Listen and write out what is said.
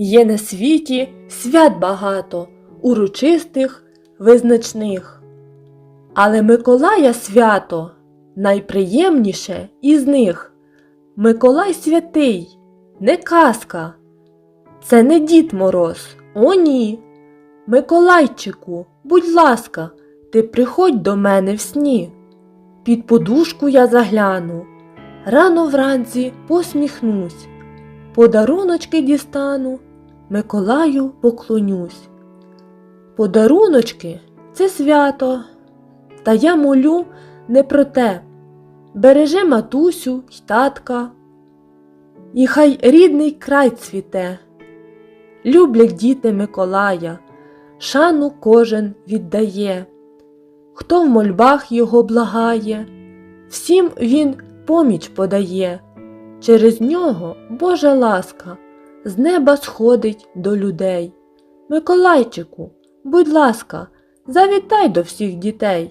Є на світі свят багато, урочистих, визначних. Але Миколая свято найприємніше із них. Миколай святий, не казка. Це не дід Мороз, о ні. Миколайчику, будь ласка, ти приходь до мене в сні. Під подушку я загляну, рано вранці посміхнусь, подаруночки дістану, Миколаю поклонюсь. Подаруночки це свято, та я молю не про те. Береже матусю й татка, і хай рідний край цвіте. Люблять діти Миколая, шану кожен віддає, хто в мольбах його благає, всім він поміч подає, через нього Божа ласка з неба сходить до людей. Миколайчику, будь ласка, завітай до всіх дітей.